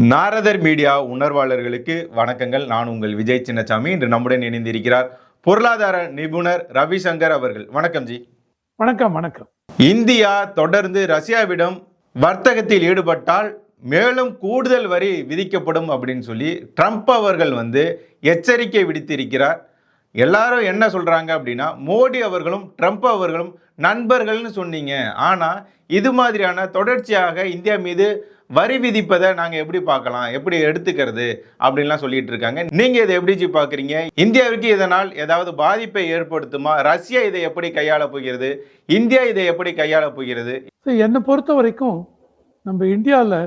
நாரதர் media உணர்வாளர்களுக்கு வணக்கங்கள். நான் உங்கள் விஜய் சின்னசாமி. இன்று நம்முடன் இணைந்திருக்கிறார் பொருளாதார நிபுணர் ரவிசங்கர் அவர்கள். வணக்கம் ஜி. வணக்கம் வணக்கம். இந்தியா தொடர்ந்து ரஷ்யாவிடம் வர்த்தகத்தில் ஈடுபட்டால் மேலும் கூடுதல் வரி விதிக்கப்படும் அப்படின்னு சொல்லி ட்ரம்ப் அவர்கள் வந்து எச்சரிக்கை விடுத்திருக்கிறார். எல்லாரும் என்ன சொல்றாங்க அப்படின்னா மோடி அவர்களும் ட்ரம்ப் அவர்களும் நண்பர்கள்னு சொன்னீங்க. ஆனா இது மாதிரியான தொடர்ச்சியாக இந்தியா மீது வரி விதிப்பதை நாங்கள் எப்படி பார்க்கலாம்? எப்படி எடுத்துக்கிறது? அப்படின்லாம் சொல்லிட்டு இருக்காங்க. நீங்கள் இதை எப்படி பார்க்குறீங்க? இந்தியாவிற்கு இந்தியாவுக்கு இதனால் ஏதாவது பாதிப்பை ஏற்படுத்துமா? ரஷ்யா இதை எப்படி கையாள போகிறது? இந்தியா இதை எப்படி கையாள போகிறது? ஸோ என்னை பொறுத்த வரைக்கும் நம்ம இந்தியாவில்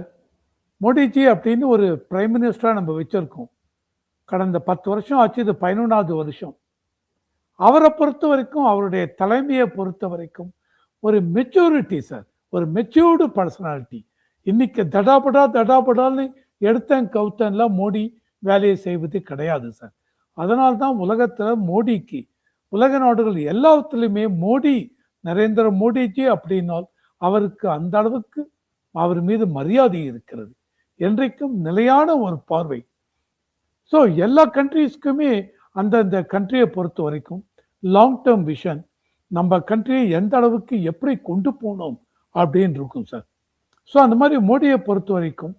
மோடிஜி அப்படின்னு ஒரு பிரைம் மினிஸ்டராக நம்ம வச்சுருக்கோம். கடந்த பத்து வருஷம் ஆச்சு இது பதினொன்றாவது வருஷம். அவரை பொறுத்த வரைக்கும் அவருடைய தலைமையை பொறுத்த வரைக்கும் ஒரு மெச்சூரிட்டி சார் ஒரு மெச்சூர்டு பர்சனாலிட்டி இன்னைக்கு தடாபடா தடாபடான்னு எடுத்தேன் கவுத்தன்லாம் மோடி வேலையை செய்வது கிடையாது சார். அதனால தான் உலகத்தில் மோடிக்கு உலக நாடுகள் எல்லாத்துலேயுமே மோடி நரேந்திர மோடிஜி அப்படின்னால் அவருக்கு அந்த அளவுக்கு அவர் மீது மரியாதை இருக்கிறது. என்றைக்கும் நிலையான ஒரு பார்வை. ஸோ எல்லா கண்ட்ரீஸ்க்குமே அந்தந்த கண்ட்ரியை பொறுத்த வரைக்கும் லாங் டேர்ம் விஷன் நம்ம கண்ட்ரியை எந்த அளவுக்கு எப்படி கொண்டு போனோம் அப்படின்னு இருக்கும் சார். ஸோ அந்த மாதிரி மோடியை பொறுத்த வரைக்கும்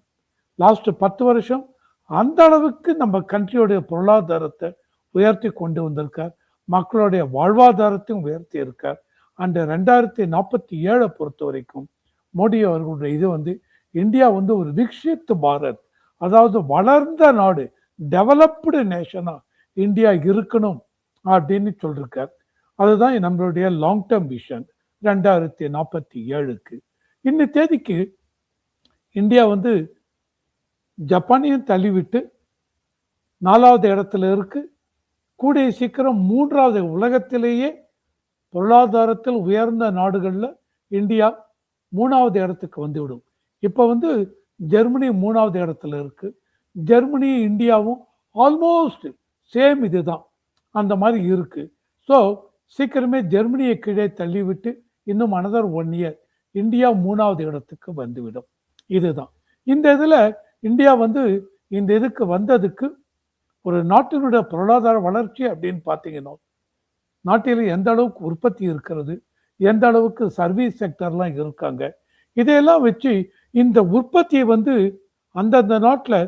லாஸ்ட்டு பத்து வருஷம் அந்த அளவுக்கு நம்ம கண்ட்ரியோடைய பொருளாதாரத்தை உயர்த்தி கொண்டு வந்திருக்கார். மக்களுடைய வாழ்வாதாரத்தையும் உயர்த்தி இருக்கார். அண்ட் ரெண்டாயிரத்தி நாற்பத்தி ஏழை பொறுத்த வரைக்கும் மோடி அவர்களுடைய இது வந்து இந்தியா வந்து ஒரு விக்ஷித் பாரத். அதாவது வளர்ந்த நாடு டெவலப்டு நேஷனாக இந்தியா இருக்கணும் அப்படின்னு சொல்லியிருக்கார் அதுதான் நம்மளுடைய லாங் டேர்ம் விஷன் ரெண்டாயிரத்தி நாற்பத்தி ஏழுக்கு. இன்ன தேதிக்கு இந்தியா வந்து ஜப்பானையும் தள்ளிவிட்டு நாலாவது இடத்துல இருக்கு. கூடிய சீக்கிரம் மூன்றாவது உலகத்திலேயே பொருளாதாரத்தில் உயர்ந்த நாடுகளில் இந்தியா மூணாவது இடத்துக்கு வந்துவிடும். இப்போ வந்து ஜெர்மனி மூணாவது இடத்துல இருக்கு. ஜெர்மனி இந்தியாவும் ஆல்மோஸ்ட் சேம் இதுதான். அந்த மாதிரி இருக்கு. ஸோ சீக்கிரமே ஜெர்மனியை கீழே தள்ளிவிட்டு இன்னும் அனதர் ஒன் இயர் இந்தியா மூணாவது இடத்துக்கு வந்துவிடும். இதுதான். இந்த இதில் இந்தியா வந்து இந்த இதுக்கு வந்ததுக்கு ஒரு நாட்டினுடைய பொருளாதார வளர்ச்சி அப்படின்னு பார்த்தீங்கன்னா நாட்டில் எந்த அளவுக்கு உற்பத்தி இருக்கிறது எந்த அளவுக்கு சர்வீஸ் செக்டர்லாம் இருக்காங்க இதையெல்லாம் வச்சு இந்த உற்பத்தியை வந்து அந்தந்த நாட்டில்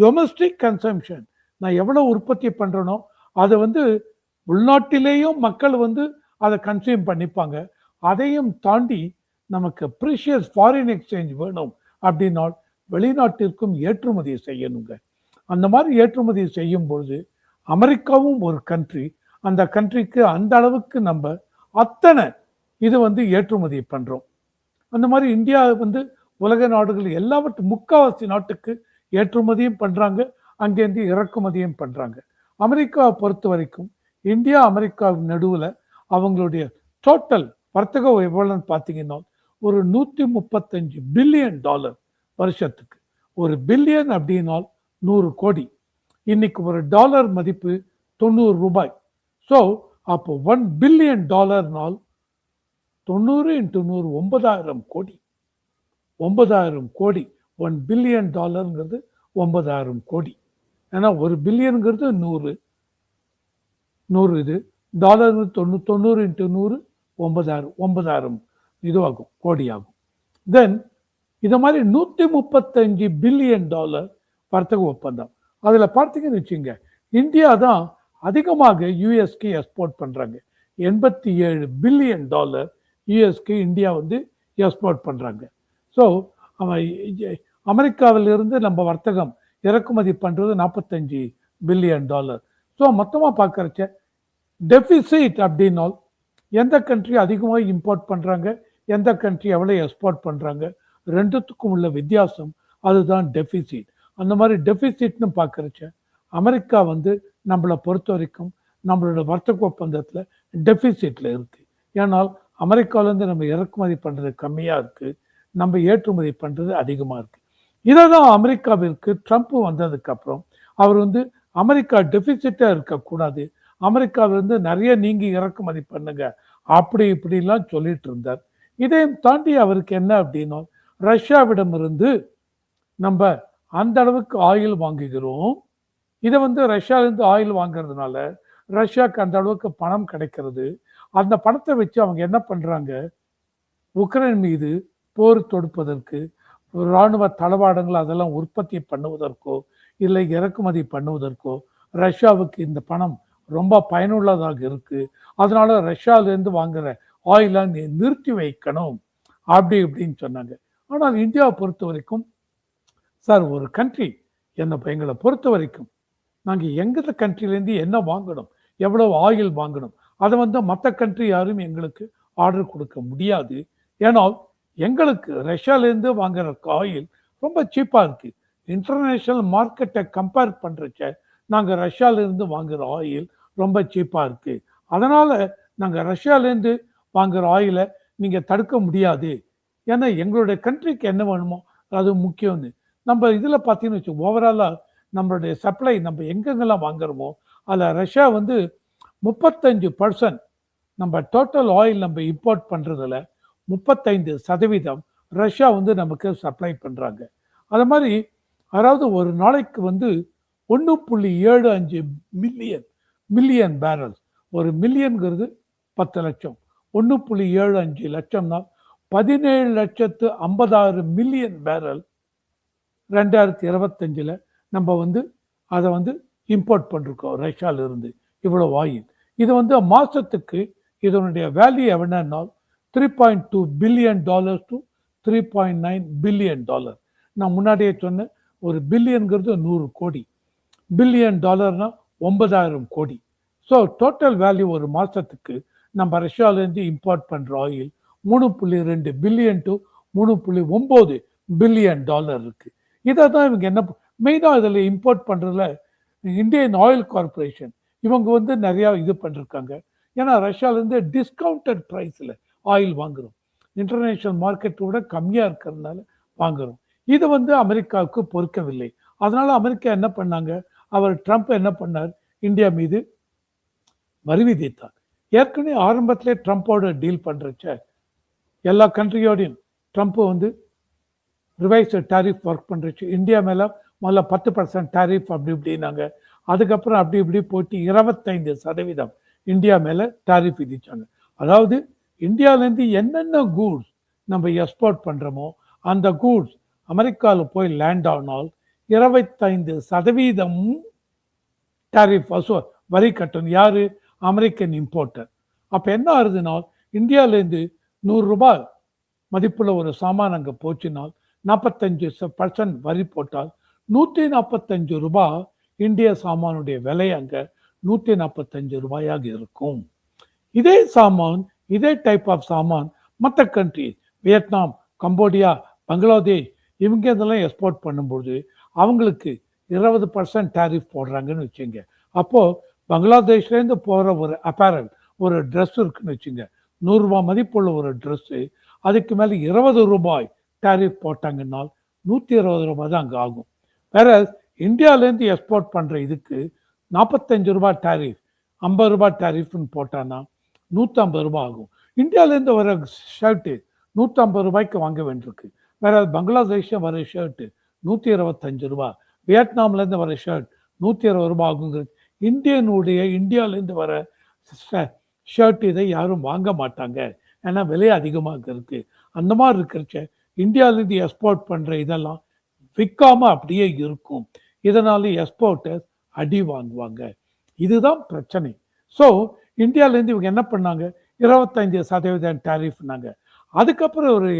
டொமஸ்டிக் கன்சம்ஷன் நான் எவ்வளோ உற்பத்தி பண்ணுறேனோ அதை வந்து உள்நாட்டிலேயும் மக்கள் வந்து அதை கன்சியூம் பண்ணிப்பாங்க. அதையும் தாண்டி நமக்கு ப்ரீஷியஸ் ஃபாரின் எக்ஸ்சேஞ்ச் வேணும். அப்படின்னால் வெளிநாட்டிற்கும் ஏற்றுமதி செய்யணுங்க. அந்த மாதிரி ஏற்றுமதி செய்யும் பொழுது அமெரிக்காவும் ஒரு கண்ட்ரி அந்த கண்ட்ரிக்கு அந்த அளவுக்கு நம்ம அத்தனை இது வந்து ஏற்றுமதி பண்ணுறோம் அந்த மாதிரி இந்தியா வந்து உலக நாடுகள் எல்லாவற்றும் முக்காவாசி நாட்டுக்கு ஏற்றுமதியும் பண்ணுறாங்க அங்கேருந்து இறக்குமதியும் பண்ணுறாங்க அமெரிக்காவை பொறுத்த வரைக்கும் இந்தியா அமெரிக்காவின் நடுவில் அவங்களுடைய டோட்டல் வர்த்தக எவ்வளோன்னு பார்த்தீங்கன்னா ஒரு நூற்றி முப்பத்தஞ்சு பில்லியன் டாலர் வருஷத்துக்கு. ஒரு பில்லியன் அப்படின்னால் நூறு கோடி. இன்னைக்கு ஒரு டாலர் மதிப்பு தொண்ணூறு ரூபாய். ஸோ அப்போ ஒன் பில்லியன் டாலர்னால் தொண்ணூறு இன்ட்டு நூறு ஒன்பதாயிரம் கோடி. ஒன்பதாயிரம் கோடி. ஒன் பில்லியன் டாலருங்கிறது ஒன்பதாயிரம் கோடி. ஏன்னா ஒரு பில்லியனுங்கிறது நூறு. நூறு இது. டாலர் தொண்ணூ தொண்ணூறு இன்ட்டு நூறு ஒன்பதாயிரம் ஒன்பதாயிரம் இதுவாகும் கோடியாகும். தென் இதை மாதிரி நூற்றி முப்பத்தஞ்சு பில்லியன் டாலர் வர்த்தக ஒப்பந்தம். அதில் பார்த்தீங்கன்னு வச்சுங்க இந்தியா தான் அதிகமாக யூஎஸ்க்கு எக்ஸ்போர்ட் பண்ணுறாங்க எண்பத்தி ஏழு பில்லியன் டாலர் யூஎஸ்க்கு இந்தியா வந்து எக்ஸ்போர்ட் பண்ணுறாங்க ஸோ அமெரிக்காவிலிருந்து நம்ம வர்த்தகம் இறக்குமதி பண்ணுறது நாற்பத்தஞ்சு பில்லியன் டாலர். ஸோ மொத்தமாக பார்க்குறச்ச டெஃபிசிட் அப்படின்னால் எந்த கண்ட்ரி அதிகமாக இம்போர்ட் பண்ணுறாங்க எந்த கண்ட்ரி எவ்வளோ எக்ஸ்போர்ட் பண்ணுறாங்க ரெண்டுத்துக்கும் உள்ள வித்தியாசம் அதுதான் டெஃபிசிட் அந்த மாதிரி டெஃபிசிட்னு பார்க்குறச்ச அமெரிக்கா வந்து நம்மளை பொறுத்த வரைக்கும் நம்மளோட வர்த்தக ஒப்பந்தத்தில் டெஃபிசிட்டில் இருக்குது ஏன்னால் அமெரிக்காவிலேருந்து நம்ம இறக்குமதி பண்ணுறது கம்மியாக இருக்குது நம்ம ஏற்றுமதி பண்ணுறது அதிகமாக இருக்குது இதை தான் அமெரிக்காவிற்கு ட்ரம்ப் வந்ததுக்கப்புறம் அவர் வந்து அமெரிக்கா டெஃபிசிட்டாக இருக்கக்கூடாது. அமெரிக்காவிலிருந்து நிறைய நீங்கி இறக்குமதி பண்ணுங்க. அப்படி இப்படிலாம் சொல்லிட்டு இருந்தார். இதையும் தாண்டி அவருக்கு என்ன அப்படின்னா ரஷ்யாவிடமிருந்து நம்ம அந்த அளவுக்கு ஆயில் வாங்குகிறோம். இதை வந்து ரஷ்யாவிலேருந்து ஆயில் வாங்குறதுனால ரஷ்யாவுக்கு அந்த அளவுக்கு பணம் கிடைக்கிறது. அந்த பணத்தை வச்சு அவங்க என்ன பண்ணுறாங்க உக்ரைன் மீது போர் தொடுப்பதற்கு இராணுவ தளவாடங்கள் அதெல்லாம் உற்பத்தி பண்ணுவதற்கோ இல்லை இறக்குமதி பண்ணுவதற்கோ ரஷ்யாவுக்கு இந்த பணம் ரொம்ப பயனுள்ளதாக இருக்குது அதனால ரஷ்யாவிலேருந்து வாங்குகிற ஆயிலை நீ நிறுத்தி வைக்கணும். அப்படி இப்படின்னு சொன்னாங்க. ஆனால் இந்தியாவை பொறுத்த வரைக்கும் சார் ஒரு கண்ட்ரி என்னை எங்களை பொறுத்த வரைக்கும் நாங்கள் எங்கள் கண்ட்ரிலேருந்து என்ன வாங்கணும் எவ்வளோ ஆயில் வாங்கணும் அதை வந்து மற்ற கண்ட்ரி யாரும் எங்களுக்கு ஆர்டர் கொடுக்க முடியாது. ஏன்னால் எங்களுக்கு ரஷ்யாலேருந்து வாங்குற ஆயில் ரொம்ப சீப்பாக இருக்குது இன்டர்நேஷ்னல் மார்க்கெட்டை கம்பேர் பண்ணுறச்ச நாங்கள் ரஷ்யாவிலேருந்து வாங்குகிற ஆயில் ரொம்ப சீப்பாக இருக்குது அதனால் நாங்கள் ரஷ்யாவிலேருந்து வாங்குற ஆயிலை நீங்கள் தடுக்க முடியாது. ஏன்னா எங்களுடைய கண்ட்ரிக்கு என்ன வேணுமோ அது முக்கியம்னு. நம்ம இதில் பார்த்தீங்கன்னு வச்சு ஓவராலாக நம்மளுடைய சப்ளை நம்ம எங்கெங்கெல்லாம் வாங்குறோமோ அதில் ரஷ்யா வந்து முப்பத்தஞ்சு பர்சன்ட் நம்ம டோட்டல் ஆயில் நம்ம இம்போர்ட் பண்ணுறதுல முப்பத்தைந்து சதவீதம் ரஷ்யா வந்து நமக்கு சப்ளை பண்ணுறாங்க அது மாதிரி அதாவது ஒரு நாளைக்கு வந்து ஒன்று புள்ளி ஏழு அஞ்சு மில்லியன் மில்லியன் பேரல்ஸ் ஒரு மில்லியன்கிறது பத்து லட்சம். ஒன்று புள்ளி ஏழு அஞ்சு லட்சம்னா பதினேழு லட்சத்து ஐம்பதாயிரம் மில்லியன் பேரல் ரெண்டாயிரத்தி இருபத்தஞ்சில் நம்ம வந்து அதை வந்து இம்போர்ட் பண்ணிருக்கோம் ரஷ்யாவிலிருந்து. இவ்வளோ வாயில் இது வந்து மாதத்துக்கு இதனுடைய value எவ்வளோனால் three point two billion dollars to three point nine billion dollar நான் முன்னாடியே சொன்னேன் ஒரு பில்லியன்கிறது நூறு கோடி. பில்லியன் டாலர்னால் ஒன்பதாயிரம் கோடி. ஸோ டோட்டல் வேல்யூ ஒரு மாதத்துக்கு நம்ம ரஷ்யாவிலேருந்து இம்போர்ட் பண்ணுற ஆயில் மூணு புள்ளி ரெண்டு பில்லியன் டு மூணு புள்ளி ஒம்பது பில்லியன் டாலர் இருக்குது இதை தான் இவங்க என்ன மெயினாக இதில் இம்போர்ட் பண்ணுறதுல இந்தியன் ஆயில் கார்பரேஷன் இவங்க வந்து நிறையா இது பண்ணிருக்காங்க. ஏன்னா ரஷ்யாவிலேருந்து டிஸ்கவுண்டட் ப்ரைஸில் ஆயில் வாங்குறோம். இன்டர்நேஷ்னல் மார்க்கெட்டோட கம்மியாக இருக்கிறதுனால வாங்குறோம். இது வந்து அமெரிக்காவுக்கு பொறுக்கவில்லை. அதனால் அமெரிக்கா என்ன பண்ணாங்க? அவர் ட்ரம்ப் என்ன பண்ணார்? இந்தியா மீது வரி விதித்தார். ஏற்கனவே ஆரம்பத்திலே ட்ரம்ப்போட டீல் பண்ணுறச்ச எல்லா கண்ட்ரியோடையும் ட்ரம்ப்பு வந்து ரிவைஸ் டாரிஃப் ஒர்க் பண்ணுறச்சு இந்தியா மேலே முதல்ல பத்து பர்சன்ட் டாரிஃப் அப்படி இப்படின்னாங்க. அதுக்கப்புறம் அப்படி இப்படி போட்டு இருபத்தைந்து சதவீதம் இந்தியா மேலே டாரிஃப் விதித்தாங்க அதாவது இந்தியாவிலேருந்து என்னென்ன கூட்ஸ் நம்ம எக்ஸ்போர்ட் பண்ணுறோமோ அந்த கூட்ஸ் அமெரிக்காவில் போய் லேண்ட் ஆனால் இருபத்தைந்து சதவீதம் டாரிஃப் வசூ வரி கட்டணும். யார்? அமெரிக்கன் இம்போர்ட்டர் அப்போ என்ன ஆகுதுனால் இந்தியாவிலேருந்து நூறுரூபாய் மதிப்புள்ள ஒரு சாமான் அங்கே போச்சுனால் நாற்பத்தஞ்சு பர்சன்ட் வரி போட்டால் நூற்றி நாற்பத்தஞ்சு ரூபாய் இந்திய சாமானுடைய விலை அங்கே நூற்றி நாற்பத்தஞ்சு ரூபாயாக இருக்கும். இதே சாமான் இதே டைப் ஆஃப் சாமான் மற்ற கண்ட்ரி வியட்நாம் கம்போடியா பங்களாதேஷ் இவங்க இதெல்லாம் எக்ஸ்போர்ட் பண்ணும்பொழுது அவங்களுக்கு இருபது பர்சன்ட் டேரிஃப் போடுறாங்கன்னு வச்சுங்க அப்போது பங்களாதேஷ்லேருந்து போகிற ஒரு அப்பேரல் ஒரு ட்ரெஸ் இருக்குன்னு வச்சுங்க. நூறுரூபா மதிப்புள்ள ஒரு ட்ரெஸ்ஸு அதுக்கு மேலே இருபது ரூபாய் டேரிஃப் போட்டாங்கன்னால் நூற்றி இருபது ரூபாய் தான் அங்கே ஆகும். வேற இந்தியாவிலேருந்து எக்ஸ்போர்ட் பண்ணுற இதுக்கு நாற்பத்தஞ்சு ரூபாய் டேரிஃப் ஐம்பது ரூபாய் டேரிஃப்னு போட்டான்னா நூற்றம்பது ரூபாய் ஆகும். இந்தியாவிலேருந்து வர ஷர்ட்டு நூற்றம்பது ரூபாய்க்கு வாங்க வேண்டியிருக்கு. வேற பங்களாதேஷில் வர ஷர்ட்டு நூற்றி இருபத்தஞ்சு ரூபா வியட்நாம்லேருந்து வர ஷர்ட் நூற்றி இருபது ரூபாய் ஆகுங்கிறது இந்தியனுடைய இந்தியாவிலேருந்து வர ஷர்ட் இதை யாரும் வாங்க மாட்டாங்க. ஏன்னா விலை அதிகமாக இருக்குது அந்த மாதிரி இருக்கிறச்ச இந்தியாவிலேருந்து எக்ஸ்போர்ட் பண்ணுற இதெல்லாம் விற்காம அப்படியே இருக்கும். இதனால எக்ஸ்போர்ட்டர்ஸ் அடி வாங்குவாங்க. இதுதான் பிரச்சனை. ஸோ இந்தியாவிலேருந்து இவங்க என்ன பண்ணாங்க? இருபத்தைந்து சதவீதம் டேரிஃப்னாங்க அதுக்கப்புறம் ஒரு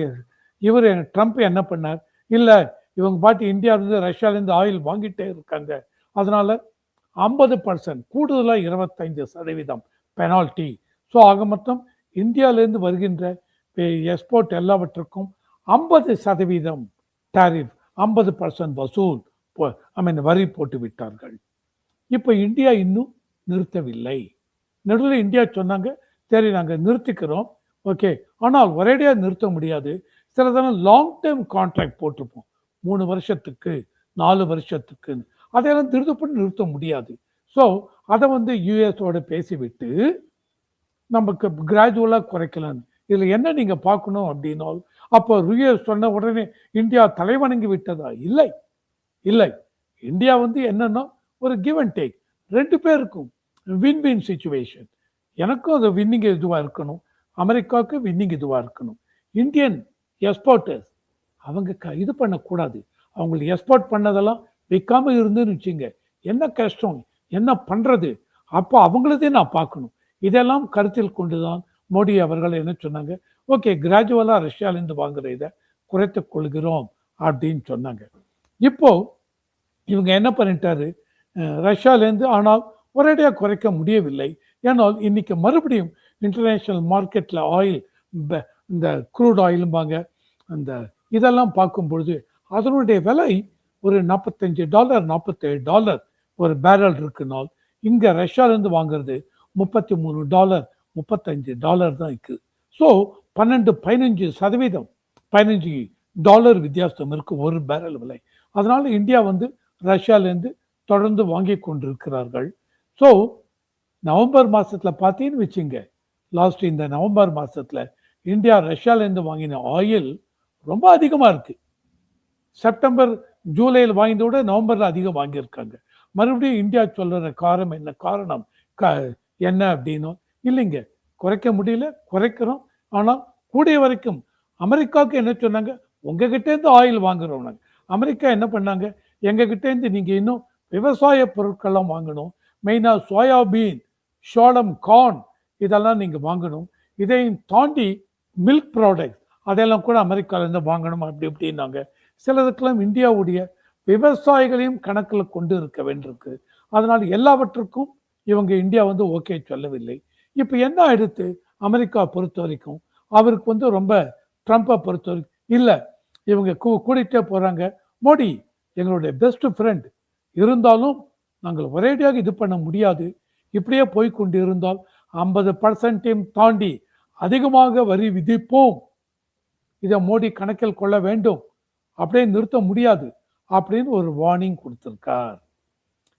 இவர் ட்ரம்ப் என்ன பண்ணார்? இல்லை இவங்க பாட்டு இந்தியாவிலேருந்து ரஷ்யாவிலேருந்து ஆயில் வாங்கிட்டே இருக்காங்க. அதனால் ஐம்பது பர்சன்ட் கூடுதலாக இருபத்தைந்து சதவீதம் பெனால்ட்டி ஸோ ஆக மொத்தம் இந்தியாவிலேருந்து வருகின்ற எக்ஸ்போர்ட் எல்லாவற்றுக்கும் ஐம்பது சதவீதம் டாரிஃப் ஐம்பது பர்சன்ட் வசூல் ஐ மீன் வரி போட்டு விட்டார்கள். இப்போ இந்தியா இன்னும் நிறுத்தவில்லை. நடுவில் இந்தியா சொன்னாங்க சரி நாங்கள் நிறுத்திக்கிறோம். ஓகே ஆனால் ஒரேடியாக நிறுத்த முடியாது. சிலதெல்லாம் லாங் டேர்ம் கான்ட்ராக்ட் போட்டிருப்போம். மூணு வருஷத்துக்கு நாலு வருஷத்துக்குன்னு. அதையெல்லாம் திருத்தப்பட்டு நிறுத்த முடியாது. ஸோ அதை வந்து யூஎஸோட பேசிவிட்டு நமக்கு கிராஜுவலாக குறைக்கலாம். இதில் என்ன நீங்கள் பார்க்கணும் அப்படின்னால் அப்போ யூஎஸ் சொன்ன உடனே இந்தியா தலைவணங்கி விட்டதா? இல்லை. இல்லை. இந்தியா வந்து என்னன்னா ஒரு கிவ் அண்ட் டேக் ரெண்டு பேருக்கும் வின் வின் சுச்சுவேஷன் எனக்கும் அது வின்னிங் இதுவாக இருக்கணும். அமெரிக்காவுக்கு வின்னிங் இதுவாக இருக்கணும். இந்தியன் எக்ஸ்போர்ட்டர்ஸ் அவங்க க இது பண்ணக்கூடாது. அவங்களுக்கு எக்ஸ்போர்ட் பண்ணதெல்லாம் விற்காம இருந்துன்னு வச்சுங்க. என்ன கஷ்டம்? என்ன பண்ணுறது அப்போ அவங்களதே நான் பார்க்கணும். இதெல்லாம் கருத்தில் கொண்டு தான் மோடி அவர்கள் என்ன சொன்னாங்க? ஓகே கிராஜுவலாக ரஷ்யாலேருந்து வாங்குற இதை குறைத்து கொள்கிறோம் அப்படின்னு சொன்னாங்க. இப்போது இவங்க என்ன பண்ணிட்டாரு? ரஷ்யாவிலேருந்து ரஷ்யாலேருந்து ஆனால் ஒரேடியாக குறைக்க முடியவில்லை. ஏன்னால் இன்னைக்கு மறுபடியும் இன்டர்நேஷ்னல் மார்க்கெட்டில் ஆயில் இந்த க்ரூட் ஆயிலும்பாங்க அந்த இதெல்லாம் பார்க்கும் பொழுது அதனுடைய விலை ஒரு நாற்பத்தஞ்சு டாலர் நாற்பத்தேழு டாலர் ஒரு பேரல் இருக்குனால் இங்கே ரஷ்யாலேருந்து வாங்குறது முப்பத்தி மூணு டாலர் முப்பத்தஞ்சு டாலர் தான் இருக்குது ஸோ பன்னெண்டு பதினஞ்சு சதவீதம் பதினஞ்சு டாலர் வித்தியாசம் இருக்கு ஒரு பேரல் விலை. அதனால் இந்தியா வந்து ரஷ்யாவிலேருந்து தொடர்ந்து வாங்கி கொண்டிருக்கிறார்கள். ஸோ நவம்பர் மாதத்தில் பார்த்தீங்கன்னு வச்சுங்க லாஸ்ட் இந்த நவம்பர் மாதத்தில் இந்தியா ரஷ்யாவிலேருந்து வாங்கின ஆயில் ரொம்ப அதிகமாக இருக்குது செப்டம்பர் ஜூலையில் வாங்கியதோட விட அதிகம் வாங்கியிருக்காங்க. மறுபடியும் இந்தியா சொல்கிற காரணம் என்ன? காரணம் க என்ன அப்படின்னும். இல்லைங்க. குறைக்க முடியல குறைக்கிறோம். ஆனால் கூடிய வரைக்கும் அமெரிக்காவுக்கு என்ன சொன்னாங்க? உங்ககிட்டேருந்து ஆயில் வாங்குறோம் நாங்கள் அமெரிக்கா என்ன பண்ணாங்க? எங்ககிட்டேருந்து நீங்கள் இன்னும் விவசாய பொருட்கள்லாம் வாங்கணும். மெயினாக சோயாபீன் சோளம் கார்ன் இதெல்லாம் நீங்கள் வாங்கணும். இதையும் தாண்டி மில்க் ப்ராடக்ட் அதெல்லாம் கூட அமெரிக்காவிலேருந்து வாங்கணும் அப்படி இப்படின்னாங்க. சிலதுக்கெல்லாம் இந்தியாவுடைய விவசாயிகளையும் கணக்கில் கொண்டு இருக்க வேண்டியிருக்கு. அதனால் எல்லாவற்றுக்கும் இவங்க இந்தியா வந்து ஓகே சொல்லவில்லை. இப்போ என்ன எடுத்து அமெரிக்கா பொறுத்த வரைக்கும் அவருக்கு வந்து ரொம்ப ட்ரம்ப்பை பொறுத்த வரைக்கும் இல்லை இவங்க கூ கூட்டிகிட்டே போகிறாங்க மோடி எங்களுடைய பெஸ்ட் ஃப்ரெண்ட் இருந்தாலும் நாங்கள் ஒரேடியாக இது பண்ண முடியாது. இப்படியே போய்கொண்டு இருந்தால் ஐம்பது பர்சன்டையும் தாண்டி அதிகமாக வரி விதிப்போம். இதை மோடி கணக்கில் கொள்ள வேண்டும். அப்படியே நிறுத்த முடியாது அப்படின்னு ஒரு வார்னிங் கொடுத்துருக்கார்.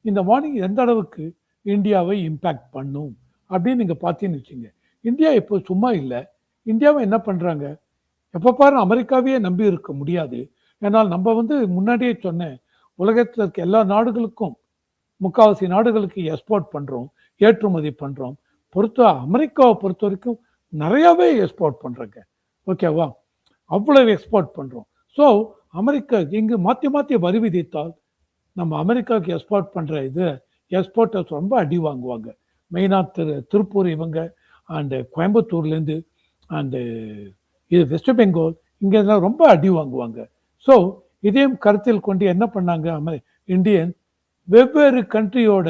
இந்த வார்னிங் எந்த அளவுக்கு இந்தியாவை இம்பேக்ட் பண்ணும் அப்படின்னு நீங்கள் பார்த்தீங்கன்னு வச்சுங்க. இந்தியா இப்போ சும்மா இல்லை. இந்தியாவை என்ன பண்ணுறாங்க எப்போ பாரு அமெரிக்காவையே நம்பி இருக்க முடியாது. ஏன்னால் நம்ம வந்து முன்னாடியே சொன்னேன் உலகத்தில் இருக்க எல்லா நாடுகளுக்கும் முக்காவாசி நாடுகளுக்கு எக்ஸ்போர்ட் பண்ணுறோம் ஏற்றுமதி பண்ணுறோம் பொறுத்த அமெரிக்காவை பொறுத்த வரைக்கும் நிறையாவே எக்ஸ்போர்ட் பண்ணுறோங்க ஓகேவா அவ்வளவு எக்ஸ்போர்ட் பண்ணுறோம் ஸோ அமெரிக்கா இங்கு மாற்றி மாற்றி வரி விதித்தால் நம்ம அமெரிக்காவுக்கு எக்ஸ்போர்ட் பண்ணுற இது எக்ஸ்போர்ட்டர்ஸ் ரொம்ப அடி வாங்குவாங்க. மெயினாக திரு திருப்பூர் இவங்க அண்டு கோயம்புத்தூர்லேருந்து அண்டு இது வெஸ்ட் பெங்கால் இங்கெல்லாம் ரொம்ப அடி வாங்குவாங்க. ஸோ இதையும் கருத்தில் கொண்டு என்ன பண்ணாங்க இந்தியன் வெவ்வேறு கண்ட்ரியோட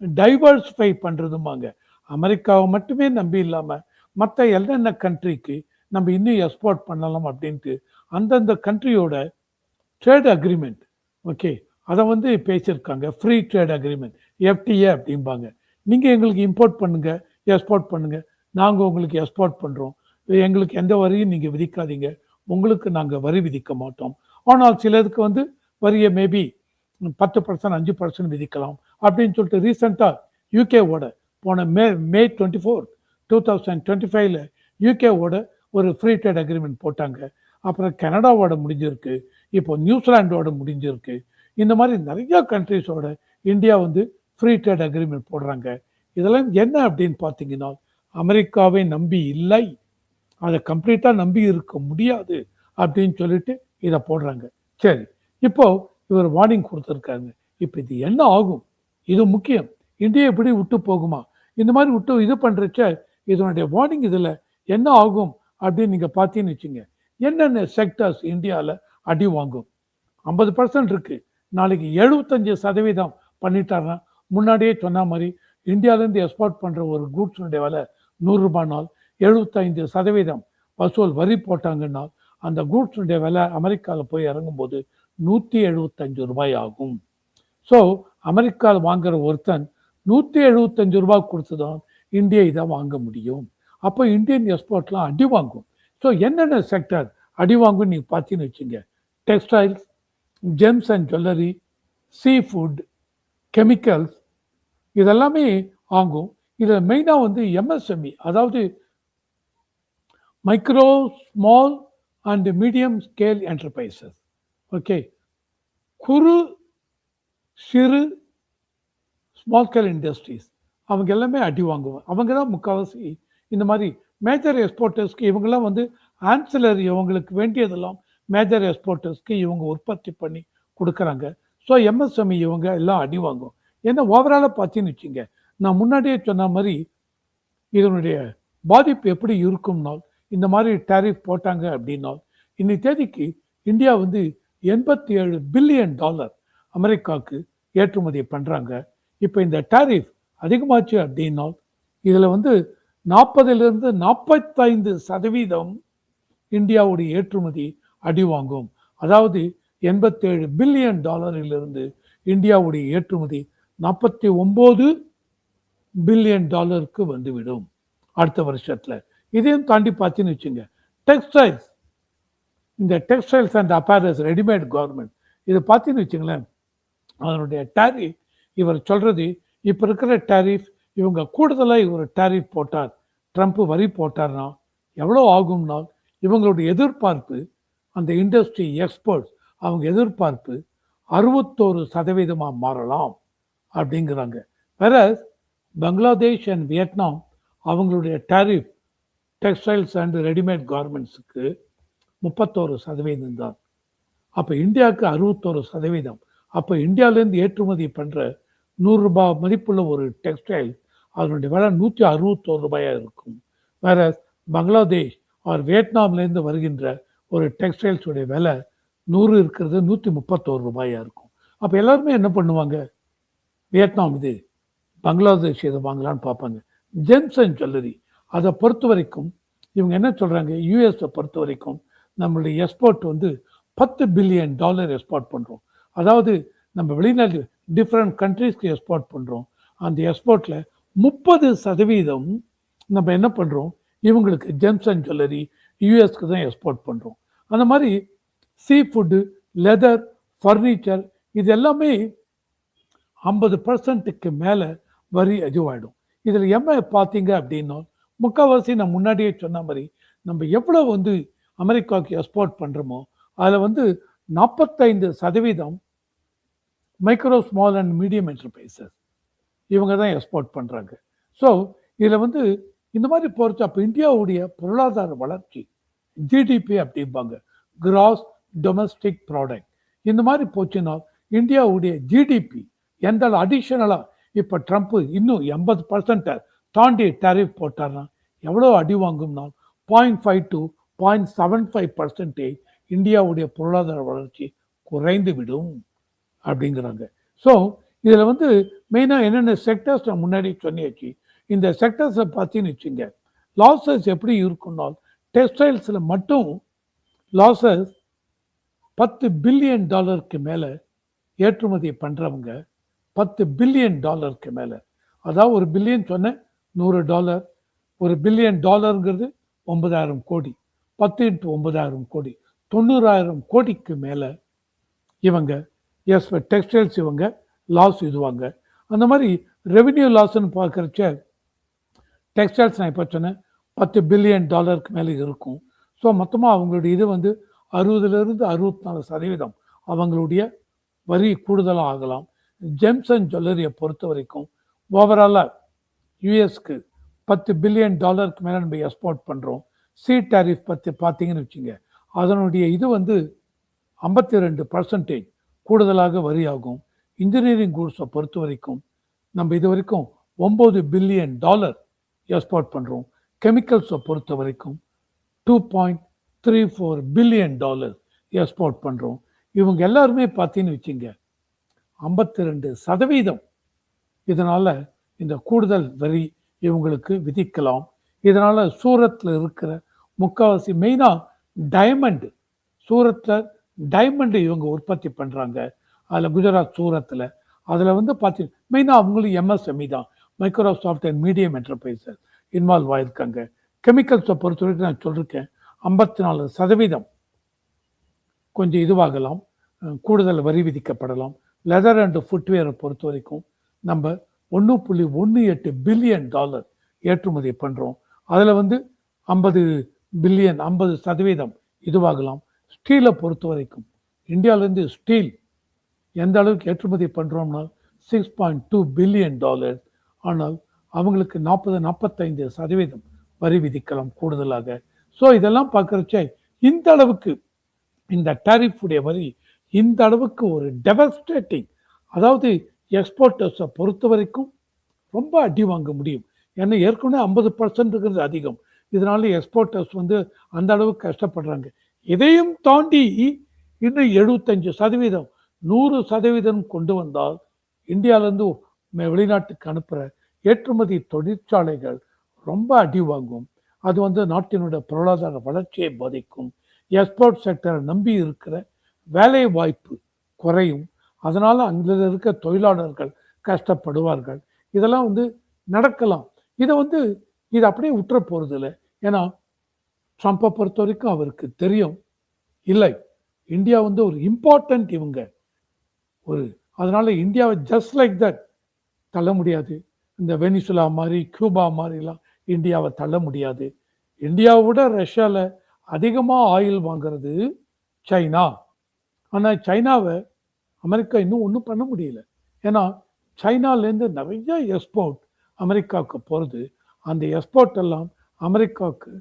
டைவர்சிஃபை பண்ணுறதுமாங்க அமெரிக்காவை மட்டுமே நம்பி இல்லாமல் மற்ற என்னென்ன கண்ட்ரிக்கு நம்ம இன்னும் எக்ஸ்போர்ட் பண்ணலாம் அப்படின்ட்டு அந்தந்த கண்ட்ரியோட ட்ரேட் அக்ரிமெண்ட் ஓகே அதை வந்து பேசியிருக்காங்க. ஃப்ரீ ட்ரேட் அக்ரிமெண்ட் எஃப்டிஏ அப்படிம்பாங்க. நீங்கள் எங்களுக்கு இம்போர்ட் பண்ணுங்க எக்ஸ்போர்ட் பண்ணுங்கள் நாங்கள் உங்களுக்கு எக்ஸ்போர்ட் பண்ணுறோம் எங்களுக்கு எந்த வரியும் நீங்கள் விதிக்காதீங்க. உங்களுக்கு நாங்கள் வரி விதிக்க மாட்டோம். ஆனால் சிலதுக்கு வந்து வரியை மேபி பத்து பர்சன்ட் அஞ்சு பர்சன்ட் விதிக்கலாம் அப்படின்னு சொல்லிட்டு ரீசெண்டாக யூகேவோட போன May May twenty four two thousand twenty ஃபைவ்ல யூகேவோட ஒரு ஃப்ரீ ட்ரேட் அக்ரிமெண்ட் போட்டாங்க. அப்புறம் கனடாவோட முடிஞ்சிருக்கு இப்போ நியூசிலாண்டோட முடிஞ்சிருக்கு. இந்த மாதிரி நிறைய கண்ட்ரிஸோட இந்தியா வந்து ஃப்ரீ ட்ரேட் அக்ரிமெண்ட் போடுறாங்க. இதெல்லாம் என்ன அப்படின்னு பார்த்தீங்கன்னா அமெரிக்காவை நம்பி இல்லை. அதை கம்ப்ளீட்டாக நம்பி இருக்க முடியாது அப்படின்னு சொல்லிட்டு இதை போடுறாங்க. சரி இப்போ இவர் வார்னிங் கொடுத்துருக்காங்க. இப்போ இது என்ன ஆகும்? இது முக்கியம். இந்தியா எப்படி விட்டு போகுமா? இந்த மாதிரி விட்டு இது பண்ணுறச்ச இதனுடைய வார்னிங் இதில் என்ன ஆகும் அப்படின்னு நீங்கள் பார்த்தீங்கன்னு வச்சுங்க. என்னென்ன செக்டர்ஸ் இந்தியாவில் அடி வாங்கும்? ஐம்பது பர்சன்ட் இருக்குது நாளைக்கு எழுபத்தஞ்சு சதவீதம் பண்ணிட்டாருன்னா முன்னாடியே சொன்ன மாதிரி இந்தியாவிலேருந்து எக்ஸ்போர்ட் பண்ணுற ஒரு கூட்ஸுடைய விலை நூறுரூபானால் எழுபத்தைந்து சதவீதம் வசூல் வரி போட்டாங்கன்னால் அந்த கூட்ஸுடைய விலை அமெரிக்காவில் போய் இறங்கும்போது நூற்றி எழுபத்தஞ்சு ரூபாய் ஆகும். ஸோ அமெரிக்காவில் வாங்குற ஒருத்தன் நூற்றி எழுபத்தஞ்சு ரூபாய் கொடுத்து தான் இந்தியா இதை வாங்க முடியும். அப்போ இந்தியன் எக்ஸ்போர்ட்லாம் அடி வாங்கும். ஸோ என்னென்ன செக்டர் அடி வாங்குன்னு நீங்கள் பார்த்தீங்கன்னு வச்சுங்க. Textiles gems and jewellery sea food chemicals இதெல்லாமே ஆகும் இதில் மெயினாக வந்து எம்எஸ்எம்இ அதாவது micro small and medium scale enterprises okay குறு சிறு ஸ்மால் ஸ்கேல் இண்டஸ்ட்ரீஸ் அவங்க எல்லாமே அடி வாங்குவாங்க. அவங்க தான் முக்கால்வாசி இந்த மாதிரி மேஜர் எக்ஸ்போர்ட்டர்ஸ்க்கு இவங்கெல்லாம் வந்து ஆன்சிலரி இவங்களுக்கு வேண்டியதெல்லாம் மேஜர் எக்ஸ்போர்ட்டர்ஸ்க்கு இவங்க உற்பத்தி பண்ணி கொடுக்குறாங்க. ஸோ எம்எஸ்எம்இ இவங்க எல்லாம் அடி வாங்கும். ஏன்னா ஓவராலாக பார்த்தீங்கன்னு வச்சுங்க நான் முன்னாடியே சொன்ன மாதிரி இதனுடைய பாதிப்பு எப்படி இருக்கும்னால் இந்த மாதிரி டேரிஃப் போட்டாங்க அப்படின்னால் இன்னைக்கு தேதிக்கு இந்தியா வந்து எண்பத்தி ஏழு பில்லியன் டாலர் அமெரிக்காவுக்கு ஏற்றுமதி பண்ணுறாங்க இப்போ இந்த டேரிஃப் அதிகமாச்சு அப்படின்னால் இதில் வந்து நாற்பதிலிருந்து நாற்பத்தைந்து சதவீதம் இந்தியாவுடைய ஏற்றுமதி அடி வாங்கும் அதாவது எண்பத்தேழு பில்லியன் டாலரிலிருந்து இந்தியாவுடைய ஏற்றுமதி நாற்பத்தி ஒம்பது பில்லியன் டாலருக்கு வந்துவிடும் அடுத்த வருஷத்தில். இதையும் தாண்டி பார்த்துன்னு வச்சுங்க டெக்ஸ்டைல்ஸ். இந்த textiles and apparels readymade garment. இது பார்த்தீங்கன்னு வச்சுங்களேன் அதனுடைய டேரிஃப் இவர் சொல்கிறது இப்போ இருக்கிற டேரிஃப் இவங்க கூடுதலாக ஒரு டேரிஃப் போட்டார். ட்ரம்ப் வரி போட்டார்னா எவ்வளோ ஆகும்னா இவங்களுடைய எதிர்பார்ப்பு அந்த இண்டஸ்ட்ரி எக்ஸ்பர்ட்ஸ் அவங்க எதிர்பார்ப்பு அறுபத்தோரு சதவீதமாக மாறலாம் அப்படிங்கிறாங்க. வேற பங்களாதேஷ் அண்ட் வியட்நாம் அவங்களுடைய டேரிஃப் டெக்ஸ்டைல்ஸ் அண்ட் ரெடிமேட் கார்மெண்ட்ஸுக்கு முப்பத்தோரு சதவீதம் தான். அப்போ இந்தியாவுக்கு அறுபத்தோரு சதவீதம். அப்போ இந்தியாவிலேருந்து ஏற்றுமதி பண்ணுற நூறுரூபா மதிப்புள்ள ஒரு டெக்ஸ்டைல் அதனுடைய விலை நூற்றி அறுபத்தோரு ரூபாயாக இருக்கும். வேற பங்களாதேஷ் ஆர் வியட்நாம்லேருந்து வருகின்ற ஒரு டெக்ஸ்டைல்ஸுடைய விலை நூறு இருக்கிறது நூற்றி முப்பத்தோரு ரூபாயாக இருக்கும். அப்போ எல்லாருமே என்ன பண்ணுவாங்க? வியட்நாம் இது பங்களாதேஷ் இதை வாங்கலான்னு பார்ப்பாங்க. ஜென்சன் ஜுவல்லரி அதை பொறுத்த வரைக்கும் இவங்க என்ன சொல்கிறாங்க யூஎஸை பொறுத்த வரைக்கும் நம்மளுடைய எக்ஸ்போர்ட் வந்து பத்து பில்லியன் டாலர் எக்ஸ்போர்ட் பண்ணுறோம் அதாவது நம்ம வெளிநாட்டு டிஃப்ரெண்ட் கண்ட்ரீஸ்க்கு எக்ஸ்போர்ட் பண்ணுறோம் அந்த எக்ஸ்போர்ட்டில் முப்பது சதவீதம் நம்ம என்ன பண்ணுறோம் இவங்களுக்கு ஜெம்சன் ஜுவல்லரி யூஎஸ்க்கு தான் எக்ஸ்போர்ட் பண்ணுறோம் அந்த மாதிரி சீ ஃபுட்டு லெதர் ஃபர்னிச்சர் இது எல்லாமே ஐம்பது பர்சன்ட்டுக்கு மேலே வரி அதுவாகிடும் இதில் எம்ஐ பார்த்தீங்க அப்படின்னா முக்கால்வாசி நான் முன்னாடியே சொன்ன மாதிரி நம்ம எவ்வளோ வந்து அமெரிக்காவுக்கு எக்ஸ்போர்ட் பண்ணுறோமோ அதில் வந்து நாற்பத்தைந்து சதவீதம் micro small and medium enterprises இவங்க தான் எக்ஸ்போர்ட் பண்ணுறாங்க ஸோ இதில் வந்து இந்த மாதிரி போகிறது அப்போ இந்தியாவுடைய பொருளாதார வளர்ச்சி ஜிடிபி அப்படிம்பாங்க. கிராஸ் டொமஸ்டிக் ப்ராடக்ட் இந்த மாதிரி போச்சுன்னா இந்தியாவுடைய ஜிடிபி எந்த அடிஷனலாக இப்போ ட்ரம்ப்பு இன்னும் எண்பது பர்சன்ட்டை தாண்டி டேரிஃப் போட்டார்னா எவ்வளோ அடி வாங்கும்னா point five to point seven five percentage இந்தியாவுடைய பொருளாதார வளர்ச்சி குறைந்து விடும் அப்படிங்கிறாங்க. ஸோ இதில் வந்து மெயினாக என்னென்ன செக்டர்ஸ் நான் முன்னாடி சொன்னியாச்சு. இந்த செக்டர்ஸை பார்த்தீங்கன்னு வச்சுங்க லாசஸ் எப்படி இருக்குன்னா டெக்ஸ்டைல்ஸில் மட்டும் லாசஸ் பத்து பில்லியன் டாலருக்கு மேலே ஏற்றுமதி பண்ணுறவங்க பத்து பில்லியன் டாலருக்கு மேலே. அதாவது ஒரு பில்லியன் சொன்னேன் நூறு டாலர் ஒரு பில்லியன் டாலருங்கிறது ஒன்பதாயிரம் கோடி. பத்து இன்ட்டு ஒன்பதாயிரம் கோடி. தொண்ணூறாயிரம் கோடிக்கு மேலே இவங்க எஸ் டெக்ஸ்டைல்ஸ் இவங்க லாஸ் இதுவாங்க. அந்த மாதிரி ரெவென்யூ லாஸ்ன்னு பார்க்குறச்ச டெக்ஸ்டைல்ஸ் நான் இப்போ சொன்னேன். பத்து பில்லியன் டாலருக்கு மேலே இருக்கும். ஸோ மொத்தமாக அவங்களுடைய இது வந்து அறுபதுலேருந்து அறுபத்தி நாலு சதவீதம் அவங்களுடைய வரி கூடுதலாக ஆகலாம். ஜெம்ஸ் அண்ட் ஜுவல்லரியை பொறுத்த வரைக்கும் ஓவராலாக யூஎஸ்க்கு பத்து பில்லியன் டாலருக்கு மேலே நம்ம எக்ஸ்போர்ட் பண்ணுறோம் சி டேரிஃப் பற்றி பார்த்தீங்கன்னு வச்சுங்க அதனுடைய இது வந்து ஐம்பத்தி ரெண்டு பர்சன்டேஜ் கூடுதலாக வரி ஆகும் இன்ஜினியரிங் கூட்ஸை பொறுத்த வரைக்கும் நம்ம இது வரைக்கும் ஒம்பது பில்லியன் டாலர் எக்ஸ்போர்ட் பண்ணுறோம் கெமிக்கல்ஸை பொறுத்த வரைக்கும் two point three four billion dollar export பண்ணுறோம் இவங்க எல்லாருமே பார்த்தீங்கன்னு வச்சுங்க ஐம்பத்தி ரெண்டு சதவீதம் இதனால் இந்த கூடுதல் வரி இவங்களுக்கு விதிக்கலாம். இதனால் சூரத்தில் இருக்கிற முக்கால்வாசி மெயினாக டைமண்டு சூரத்தில் டைமண்டு இவங்க உற்பத்தி பண்ணுறாங்க அதில் குஜராத் சூரத்தில். அதில் வந்து பார்த்தி மெயினாக அவங்களும் எம்எஸ்எம்இ தான். Microsoft and medium enterprises involve ஆகியிருக்காங்க கெமிக்கல்ஸை பொறுத்த வரைக்கும் நான் சொல்லியிருக்கேன் ஐம்பத்தி நாலு சதவீதம் கொஞ்சம் இதுவாகலாம். கூடுதல் வரி விதிக்கப்படலாம். லெதர் அண்ட் ஃபுட்வேரை பொறுத்த வரைக்கும் நம்ம ஒன்று புள்ளி ஒன்று எட்டு பில்லியன் டாலர் ஏற்றுமதி பண்ணுறோம் அதில் வந்து ஐம்பது பில்லியன் ஐம்பது சதவீதம் இதுவாகலாம். ஸ்டீலை பொறுத்த வரைக்கும் இந்தியாவிலேருந்து ஸ்டீல் எந்த அளவுக்கு ஏற்றுமதி பண்ணுறோம்னா six point two billion dollar ஆனால் அவங்களுக்கு நாற்பது நாற்பத்தைந்து சதவீதம் வரி விதிக்கலாம் கூடுதலாக. ஸோ இதெல்லாம் பார்க்குறச்சே இந்த அளவுக்கு இந்த tariff உடைய வரி இந்த அளவுக்கு ஒரு டெவஸ்டேட்டிங் அதாவது எக்ஸ்போர்ட்டர்ஸை பொறுத்த வரைக்கும் ரொம்ப அடி வாங்க முடியும். ஏன்னா ஏற்கனவே ஐம்பது இருக்கிறது அதிகம். இதனால எக்ஸ்போர்ட்டர்ஸ் வந்து அந்த அளவுக்கு கஷ்டப்படுறாங்க. இதையும் தாண்டி இன்னும் எழுபத்தஞ்சு சதவீதம் நூறு சதவீதம் கொண்டு வந்தால் இந்தியாவிலேருந்து வெளிநாட்டுக்கு அனுப்புகிற ஏற்றுமதி தொழிற்சாலைகள் ரொம்ப அடி வாங்கும். அது வந்து நாட்டினுடைய பொருளாதார வளர்ச்சியை பாதிக்கும். எக்ஸ்போர்ட் செக்டரை நம்பி இருக்கிற வேலை வாய்ப்பு குறையும். அதனால் அங்கே இருக்க தொழிலாளர்கள் கஷ்டப்படுவார்கள். இதெல்லாம் வந்து நடக்கலாம். இதை வந்து இது அப்படியே விட்டுற போகிறது இல்லை ஏன்னா ட்ரம்ப்பை பொறுத்த வரைக்கும் அவருக்கு தெரியும். இல்லை. இந்தியா வந்து ஒரு இம்பார்ட்டன்ட் இவங்க. ஒரு அதனால் இந்தியாவை ஜஸ்ட் லைக் தட் தள்ள முடியாது. இந்த வெனிசுலா மாதிரி கியூபா மாதிரிலாம் இந்தியாவை தள்ள முடியாது. இந்தியாவை விட ரஷ்யாவில் அதிகமாக ஆயில் வாங்குறது சைனா. ஆனால் சைனாவை அமெரிக்கா இன்னும் ஒன்றும் பண்ண முடியல. ஏன்னா சைனாலேருந்து நிறைய எக்ஸ்போர்ட் அமெரிக்காவுக்கு போகிறது அந்த எக்ஸ்போர்ட் எல்லாம் அமெரிக்காவுக்கு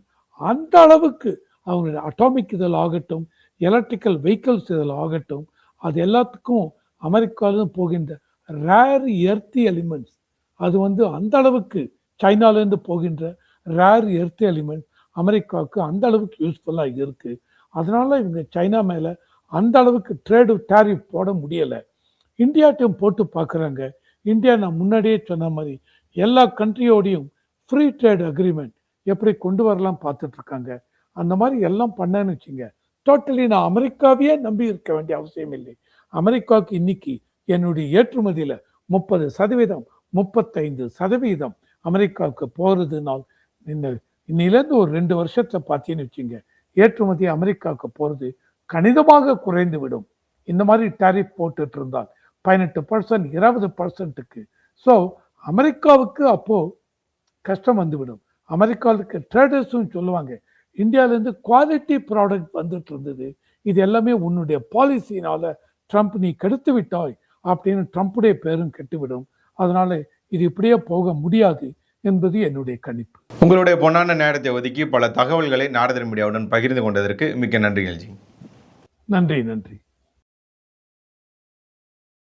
அந்த அளவுக்கு அவங்களுடைய அட்டாமிக் இதில் ஆகட்டும் எலக்ட்ரிக்கல் வெஹிக்கிள்ஸ் இதில் ஆகட்டும் அது எல்லாத்துக்கும் அமெரிக்காவிலிருந்து போகின்ற ரேர் எர்த்தி எலிமெண்ட்ஸ் அது வந்து அந்த அளவுக்கு சைனாலேருந்து போகின்ற ரேர் எர்த்தி எலிமெண்ட் அமெரிக்காவுக்கு அந்த அளவுக்கு யூஸ்ஃபுல்லாக இருக்குது அதனால இவங்க சைனா மேலே அந்த அளவுக்கு ட்ரேடு டேரிஃப் போட முடியலை. இந்தியாட்டையும் போட்டு பார்க்குறாங்க இந்தியா நான் முன்னாடியே சொன்ன மாதிரி எல்லா கண்ட்ரியோடையும் ஃப்ரீ ட்ரேட் அக்ரிமெண்ட் எப்படி கொண்டு வரலாம் பார்த்துட்ருக்காங்க அந்த மாதிரி எல்லாம் பண்ணேன்னு வச்சுங்க. டோட்டலி நான் அமெரிக்காவையே நம்பி இருக்க வேண்டிய அவசியம் இல்லை. அமெரிக்காவுக்கு இன்னைக்கு என்னுடைய ஏற்றுமதியில் முப்பது சதவீதம் முப்பத்தைந்து சதவீதம் அமெரிக்காவுக்கு போகிறதுனால் இந்த இன்னிலேருந்து ஒரு ரெண்டு வருஷத்தில் பார்த்தீங்கன்னு வச்சுங்க ஏற்றுமதி அமெரிக்காவுக்கு போகிறது கணிதமாக குறைந்து விடும் இந்த மாதிரி டேரிஃப் போட்டுட்டு இருந்தால் பதினெட்டு பர்சன்ட் இருபது பர்சன்ட்டுக்கு ஸோ அமெரிக்காவுக்கு அப்போது கஷ்டம் வந்துவிடும். அமெரிக்காவுக்கு ட்ரேடர்ஸும் சொல்லுவாங்க இந்தியாவிலேருந்து குவாலிட்டி ப்ராடக்ட் வந்துட்டு இருந்தது இது எல்லாமே உன்னுடைய பாலிசினால் ட்ரம்ப் நீ கெடுத்து விட்டாய் அப்படின்னு ட்ரம்ப்புடைய பேரும் கெட்டுவிடும். அதனால இது இப்படியே போக முடியாது என்பது என்னுடைய கணிப்பு. உங்களுடைய பொன்னான நேரத்தை ஒதுக்கி பல தகவல்களை நாரதர் மீடியாவுடன் பகிர்ந்து கொண்டதற்கு மிக்க நன்றிகள் ஜி. நன்றி நன்றி.